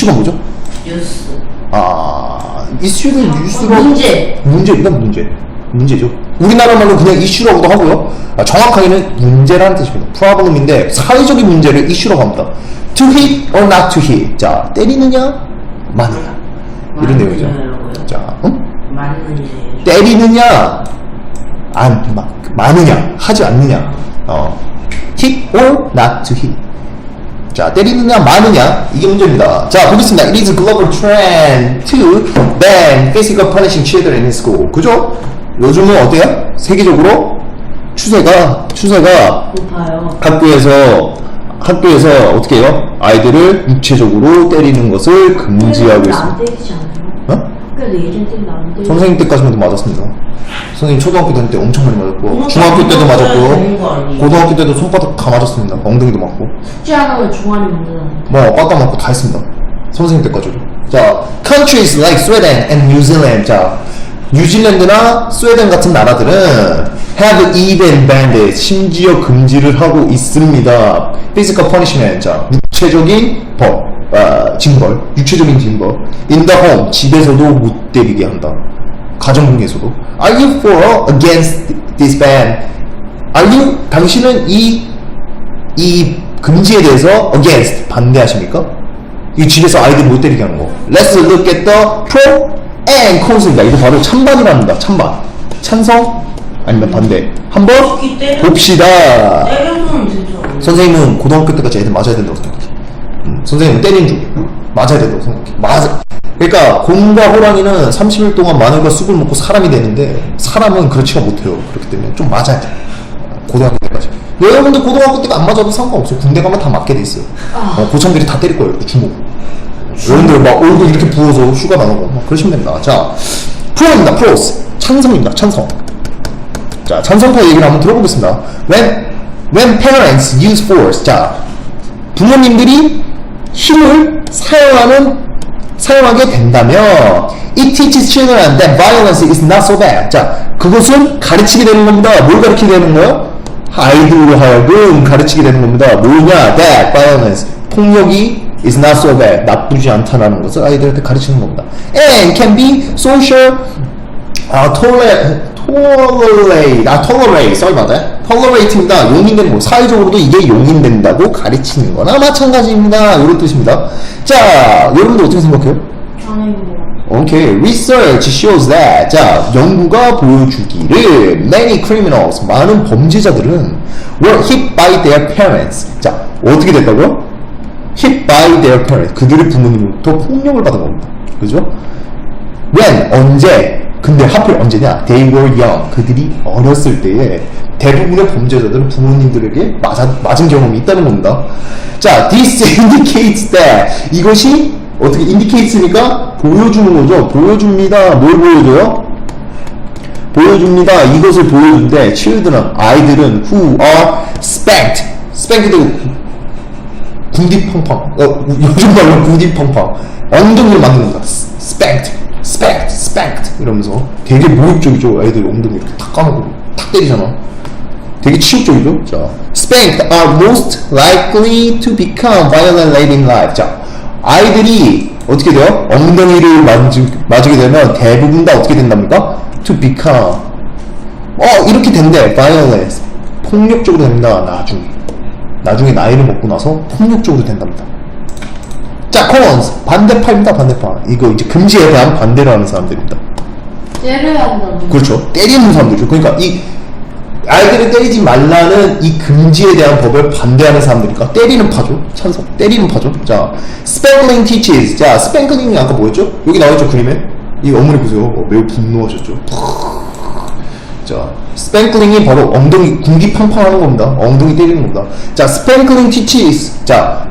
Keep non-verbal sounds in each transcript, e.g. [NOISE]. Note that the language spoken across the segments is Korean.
이슈가 뭐죠? 뉴스. 아, 이슈는 뉴스로. 문제. 문제입니다, 문제. 문제죠. 우리나라 말로 그냥 이슈라고도 하고요. 아, 정확하게는 문제라는 뜻입니다. problem인데 사회적인 문제를 이슈라고 합니다. to hit or not to hit. 자, 때리느냐, 마느냐. 이런 내용이죠. 자, 응? 때리느냐, 안, 마, 많으냐, 하지 않느냐. 어, hit or not to hit. 자, 때리느냐, 마느냐. 이게 문제입니다. 자, 보겠습니다. It is a global trend to ban physical punishing children in school. 그죠? 요즘은 어때요? 세계적으로 추세가, 추세가 높아요. 학교에서, 학교에서 어떻게 해요? 아이들을 육체적으로 때리는 것을 금지하고 안 있습니다. 어? 예전 때는 안 때리지 선생님 때까지만 해도 맞았습니다. 선생님 초등학교 다닐 때 엄청 많이 맞았고, 그러니까 중학교 때도 맞았고? 고등학교 때도 손바닥 다 맞았습니다. 엉덩이도 맞고, 숙제 안 하면 종아리 문제잖아요. 뭐 꽉꽉 맞고 다 했습니다. 선생님 때까지도. 자, countries like Sweden and New Zealand. 자, 뉴질랜드나 스웨덴 같은 나라들은 have even banned. 심지어 금지를 하고 있습니다. physical punishment. 자, 육체적인 법, 아, 징벌, 육체적인 징벌. in the home. 집에서도 못 때리게 한다. 가정 중에서도. Are you for or against this ban? Are you? 당신은 이, 이 금지에 대해서 against 반대하십니까? 이 집에서 아이들 못 때리게 하는 거. Let's look at the pro and cons입니다. 이거 바로 찬반이랍니다. 찬반. 찬성 아니면 반대. 한번 봅시다. 선생님은 고등학교 때까지 애들 맞아야 된다고 생각해. 음, 선생님은 때리는 중이에요. 맞아야 된다고 생각해. 맞아. 그러니까 곰과 호랑이는 30일 동안 마늘과 쑥을 먹고 사람이 되는데 사람은 그렇지가 못해요. 그렇기 때문에 좀 맞아야 돼. 고등학교 때까지. 여러분들 고등학교 때가 안 맞아도 상관없어요. 군대 가면 다 맞게 돼 있어요. 어, 고참들이 다 때릴 거예요. 주먹. 여러분들 막 얼굴 이렇게 부어서 휴가 나오고 막 그러시면 됩니다. 자, 프로입니다. 프로스. 찬성입니다. 찬성. 자, 찬성파 얘기를 한번 들어보겠습니다. When, when parents use force. 자, 부모님들이 힘을 사용하는, 사용하게 된다면, it teaches children that violence is not so bad. 자, 그것은 가르치게 되는 겁니다. 뭘 가르치게 되는 거예요? 아이들로 하여금 가르치게 되는 겁니다. 뭐냐? That violence. 폭력이 is not so bad. 나쁘지 않다라는 것을 아이들한테 가르치는 겁니다. And can be social 아, tolerate, tolerate, 아, tolerate, about that. tolerate입니다. 용인되는 거. 사회적으로도 이게 용인된다고 가르치는 거나 마찬가지입니다. 이런 뜻입니다. 자, 여러분들 어떻게 생각해요? 뭐 오케이. Research shows that. 자, 연구가 보여주기를 many criminals, 많은 범죄자들은 were hit by their parents. 자, 어떻게 됐다고요? hit by their parents. 그들의 부모님으로부터 폭력을 받은 겁니다. 그죠? when 언제 근데 하필 언제냐? They were young. 그들이 어렸을 때에 대부분의 범죄자들은 부모님들에게 맞아, 맞은 경험이 있다는 겁니다. 자 this [LAUGHS] indicates that 이것이 어떻게 indicates니까 보여주는 거죠. 보여줍니다. 뭘 보여줘요? 보여줍니다. 이것을 보여준대. Children 아이들은 who are spanked. Spanked 구디팡팡. 어, [LAUGHS] 요즘 말로 구디팡팡. 엉덩이를 만드는 겁니다 spanked spanked spanked 이러면서 되게 모욕적이죠. 애들 엉덩이 이렇게 탁 까놓고 탁 때리잖아. 되게 치욕적이죠. 자 spanked are most likely to become violent late in life. 자 아이들이 어떻게 돼요? 엉덩이를 만지, 맞게 되면 대부분 다 어떻게 된답니까? to become. 어 이렇게 된대. Violence 폭력적으로 됩니다. 나중에. 나중에 나이를 먹고 나서 폭력적으로 된답니다 자 cons 반대파입니다 반대파. 이거 이제 금지에 대한 반대를 하는 사람들입니다. 때려야 한다는 그렇죠. 때리는 사람들이죠. 그러니까 이 아이들을 때리지 말라는 이 금지에 대한 법을 반대하는 사람들이니까 때리는 파죠. 찬성. 때리는 파죠. 자 spanking teaches. 자 spankling이 아까 뭐였죠? 여기 나와있죠 그림에? 이 어머니 보세요. 어, 매우 분노하셨죠. 자, 스팽클링이 바로 엉덩이 궁디팡팡하는 겁니다. 엉덩이 때리는 겁니다. 자, 스팽클링 teaches. 자,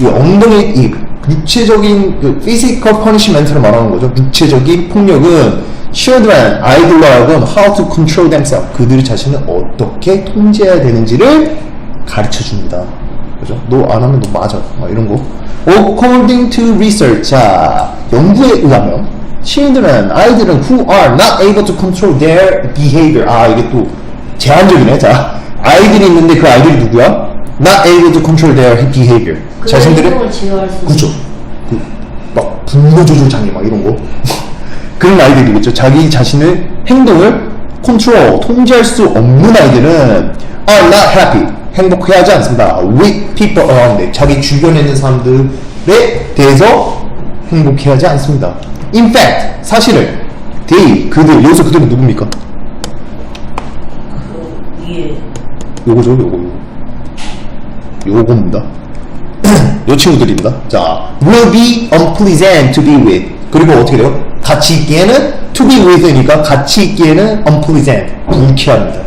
이 엉덩이 이 육체적인 그 physical punishment를 말하는 거죠. 육체적인 폭력은 children 하여금 how to control themselves 그들 자신을 어떻게 통제해야 되는지를 가르쳐 줍니다. 그죠? 너 안 하면 너 맞아. 막 이런 거. According to research. 자, 연구에 의하면 children, 아이들은 who are not able to control their behavior. 아, 이게 또 제한적이네. 자, 아이들이 있는데 그 아이들이 누구야? Not able to control their behavior. 자신들의 그렇죠. 그 분노 조절 장애 막 이런 거 [LAUGHS] 그런 아이들이겠죠. 자기 자신의 행동을 컨트롤, 통제할 수 없는 아이들은 are not happy, 행복해 하지 않습니다. with people around them, 자기 주변에 있는 사람들에 대해서 행복해 하지 않습니다. In fact, 사실은 they, 그들, 여기서 그들은 누굽니까? 그 위에 요거죠, 요거, 요겁니다. 요 친구들입니다. 자, will be unpleasant to be with. 그리고 어떻게 돼요? 같이 있기에는 to be with니까 같이 있기에는 unpleasant. 불쾌합니다.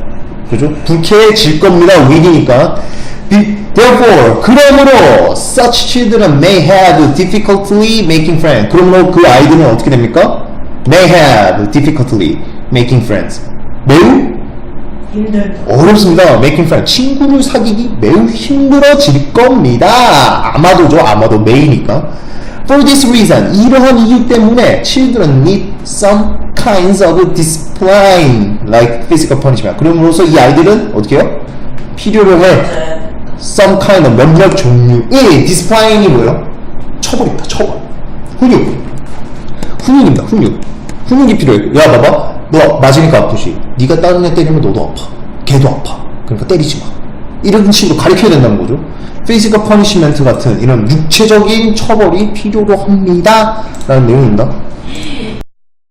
그죠? 불쾌해질 겁니다. with이니까. Be- Therefore, 그러므로 such children may have difficulty making friends. 그러므로 그 아이들은 어떻게 됩니까? may have difficulty making friends. 매우 힘들 어렵습니다. making friend. 친구를 사귀기 매우 힘들어질 겁니다. 아마도죠. 아마도 메이니까. For this reason, 이러한 이유 때문에 children need some kinds of discipline, like physical punishment. 그럼으로써 이 아이들은 어떻게 해요? 필요로 해. 제 some kind of 몇몇 종류의 discipline이 뭐예요? 처벌입니다. 처벌. 훈육. 훈육입니다. 훈육. 훈육이 필요해. 야 봐봐. 너 맞으니까 아프지. 네가 다른 애 때리면 너도 아파. 걔도 아파. 그러니까 때리지 마. 이런 식으로 가르쳐야 된다는 거죠. physical punishment 같은 이런 육체적인 처벌이 필요로 합니다. 라는 내용입니다.